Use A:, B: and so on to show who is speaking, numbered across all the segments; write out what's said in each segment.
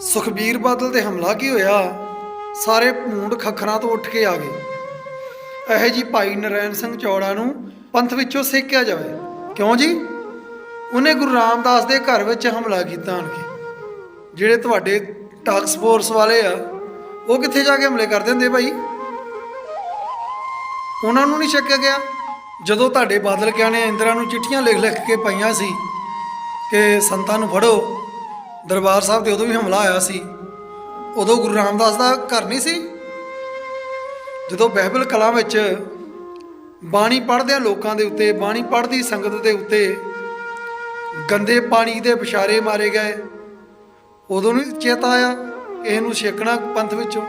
A: ਸੁਖਬੀਰ ਬਾਦਲ ਤੇ ਹਮਲਾ ਕੀ ਹੋਇਆ? ਸਾਰੇ ਭੂੰਡ ਖੱਖਰਾਂ ਤੋਂ ਉੱਠ ਕੇ ਆ ਗਏ। ਇਹੋ ਜੀ ਭਾਈ ਨਰੈਣ ਸਿੰਘ ਚੌੜਾ ਨੂੰ ਪੰਥ ਵਿੱਚੋਂ ਸੇਕਿਆ ਜਾਵੇ। ਕਿਉਂ ਜੀ? ਉਹਨੇ ਗੁਰੂ ਰਾਮਦਾਸ ਦੇ ਘਰ ਵਿੱਚ ਹਮਲਾ ਕੀਤਾ ਆਣ ਕੇ। ਜਿਹੜੇ ਤੁਹਾਡੇ ਟਾਕਸ ਫੋਰਸ ਵਾਲੇ ਆ, ਉਹ ਕਿੱਥੇ ਜਾ ਕੇ ਹਮਲੇ ਕਰ ਦਿੰਦੇ ਭਾਈ? ਉਹਨਾਂ ਨੂੰ ਨਹੀਂ ਛੱਕਿਆ ਗਿਆ? ਜਦੋਂ ਤੁਹਾਡੇ ਬਾਦਲ ਕਿਆ ਨੇ ਇੰਦਰਾ ਨੂੰ ਚਿੱਠੀਆਂ ਲਿਖ ਲਿਖ ਕੇ ਪਾਈਆਂ ਸੀ ਕਿ ਸੰਤਾਂ ਨੂੰ ਫੜੋ ਦਰਬਾਰ ਸਾਹਿਬ ਤੇ ਉਦੋਂ ਵੀ ਹਮਲਾ ਆਇਆ ਸੀ। ਉਦੋਂ ਗੁਰੂ ਰਾਮਦਾਸ ਦਾ ਘਰ ਨਹੀਂ ਸੀ। ਜਦੋਂ ਬਹਿਬਲ ਕਲਾਂ ਵਿੱਚ ਬਾਣੀ ਪੜ੍ਹਦਿਆਂ ਲੋਕਾਂ ਦੇ ਉੱਤੇ, ਬਾਣੀ ਪੜ੍ਹਦੀ ਸੰਗਤ ਦੇ ਉੱਤੇ ਗੰਦੇ ਪਾਣੀ ਦੇ ਵਿਸ਼ਾਰੇ ਮਾਰੇ ਗਏ, ਉਦੋਂ ਨਹੀਂ ਚੇਤਾ ਆਇਆ ਇਹਨੂੰ ਛੇਕਣਾ ਪੰਥ ਵਿੱਚੋਂ।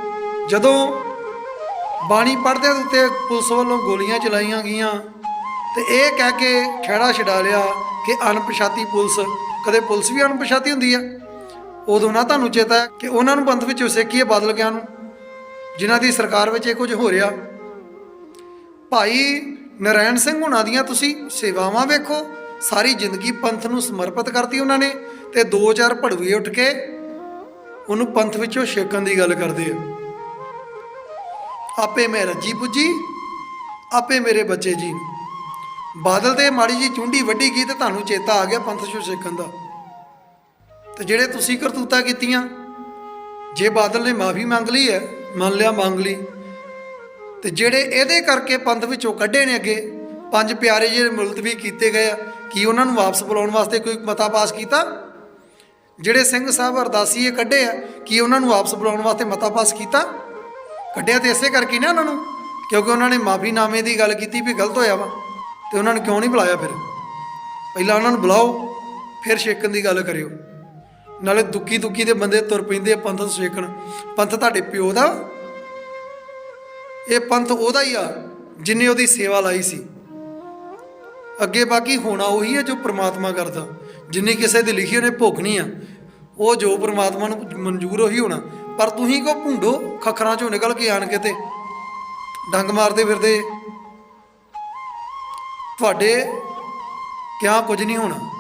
A: ਜਦੋਂ ਬਾਣੀ ਪੜ੍ਹਦੇ ਦੇ ਉੱਤੇ ਪੁਲਿਸ ਵੱਲੋਂ ਗੋਲੀਆਂ ਚਲਾਈਆਂ ਗਈਆਂ ਤੇ ਇਹ ਕਹਿ ਕੇ ਖਹਿੜਾ ਛਡਾ ਲਿਆ ਕਿ ਅਣਪਛਾਤੀ ਪੁਲਿਸ, ਕਦੇ ਪੁਲਿਸ ਵੀ ਅਣਪਛਾਤੀ ਹੁੰਦੀ ਆ? ਉਦੋਂ ਨਾ ਤੁਹਾਨੂੰ ਚੇਤਾ ਹੈ ਕਿ ਉਹਨਾਂ ਨੂੰ ਪੰਥ ਵਿੱਚੋਂ ਸੇਕੀਏ ਬਦਲ ਗਿਆ ਨੂੰ, ਜਿਨ੍ਹਾਂ ਦੀ ਸਰਕਾਰ ਵਿੱਚ ਇਹ ਕੁਝ ਹੋ ਰਿਹਾ। ਭਾਈ ਨਰੈਣ ਸਿੰਘ ਹੁਣਾਂ ਦੀਆਂ ਤੁਸੀਂ ਸੇਵਾਵਾਂ ਵੇਖੋ, ਸਾਰੀ ਜ਼ਿੰਦਗੀ ਪੰਥ ਨੂੰ ਸਮਰਪਿਤ ਕਰਤੀ ਉਹਨਾਂ ਨੇ ਤੇ ਦੋ ਚਾਰ ਭੜਵੇ ਉੱਠ ਕੇ ਉਹਨੂੰ ਪੰਥ ਵਿੱਚੋਂ ਛੇਕਣ ਦੀ ਗੱਲ ਕਰਦੇ ਆ। ਆਪੇ ਮੈਂ ਰੱਜੀ ਪੁੱਜੀ, ਆਪੇ ਮੇਰੇ ਬੱਚੇ ਜੀ ਬਾਦਲ ਤੇ ਮਾੜੀ ਜੀ ਚੁੰਡੀ ਵੱਡੀ ਗਈ ਤੇ ਤੁਹਾਨੂੰ ਚੇਤਾ ਆ ਗਿਆ ਪੰਥ ਚੋਂ ਛੇਕਣ ਦਾ। ਤੇ ਜਿਹੜੇ ਤੁਸੀਂ ਕਰਤੂਤਾ ਕੀਤੀਆਂ, ਜੇ ਬਾਦਲ ਨੇ ਮਾਫੀ ਮੰਗ ਲਈ ਹੈ, ਮੰਨ ਲਿਆ ਮੰਗ ਲਈ, ਤੇ ਜਿਹੜੇ ਇਹਦੇ ਕਰਕੇ ਪੰਥ ਵਿੱਚੋਂ ਕੱਢੇ ਨੇ ਅੱਗੇ, ਪੰਜ ਪਿਆਰੇ ਜਿਹੜੇ ਮੁਲਤਵੀ ਕੀਤੇ ਗਏ ਆ, ਕੀ ਉਹਨਾਂ ਨੂੰ ਵਾਪਸ ਬੁਲਾਉਣ ਵਾਸਤੇ ਕੋਈ ਮਤਾ ਪਾਸ ਕੀਤਾ? ਜਿਹੜੇ ਸਿੰਘ ਸਾਹਿਬ ਅਰਦਾਸੀਏ ਕੱਢੇ ਆ, ਕੀ ਉਹਨਾਂ ਨੂੰ ਵਾਪਸ ਬੁਲਾਉਣ ਵਾਸਤੇ ਮਤਾ ਪਾਸ ਕੀਤਾ? ਕੱਢਿਆ ਤੇ ਇਸੇ ਕਰਕੇ ਨਾ ਉਹਨਾਂ ਨੂੰ, ਕਿਉਂਕਿ ਉਹਨਾਂ ਨੇ ਮਾਫੀਨਾਮੇ ਦੀ ਗੱਲ ਕੀਤੀ ਵੀ ਗਲਤ ਹੋਇਆ ਵਾ, ਤੇ ਉਹਨਾਂ ਨੂੰ ਕਿਉਂ ਨਹੀਂ ਬੁਲਾਇਆ ਫਿਰ? ਪਹਿਲਾਂ ਉਹਨਾਂ ਨੂੰ ਬੁਲਾਓ, ਫਿਰ ਛੇਕਣ ਦੀ ਗੱਲ ਕਰਿਓ। ਨਾਲੇ ਦੁੱਕੀ ਦੁੱਕੀ ਦੇ ਬੰਦੇ ਤੁਰ ਪੈਂਦੇ ਆ ਪੰਥ ਛੇਕਣ ਪੰਥ ਤੁਹਾਡੇ ਪਿਓ ਦਾ? ਇਹ ਪੰਥ ਉਹਦਾ ਹੀ ਆ, ਜਿਨੇ ਉਹਦੀ ਸੇਵਾ ਲਾਈ ਸੀ। ਅੱਗੇ ਬਾਕੀ ਹੋਣਾ ਉਹੀ ਹੈ ਜੋ ਪ੍ਰਮਾਤਮਾ ਕਰਦਾ। ਜਿੰਨੀ ਕਿਸੇ ਦੀ ਲਿਖੀ ਉਹਨੇ ਭੋਗਣੀ ਆ। ਉਹ ਜੋ ਪ੍ਰਮਾਤਮਾ ਨੂੰ ਮਨਜ਼ੂਰ ਉਹੀ ਹੋਣਾ। ਪਰ ਤੁਸੀਂ ਕੋ ਭੁੰਡੋ, ਖਖਰਾਂ ਚੋਂ ਨਿਕਲ ਕੇ ਆਣ ਕੇ ਤੇ ਡੰਗ ਮਾਰਦੇ ਫਿਰਦੇ। ਤੁਹਾਡੇ ਕਿਆ ਕੁਝ ਨਹੀਂ ਹੋਣਾ।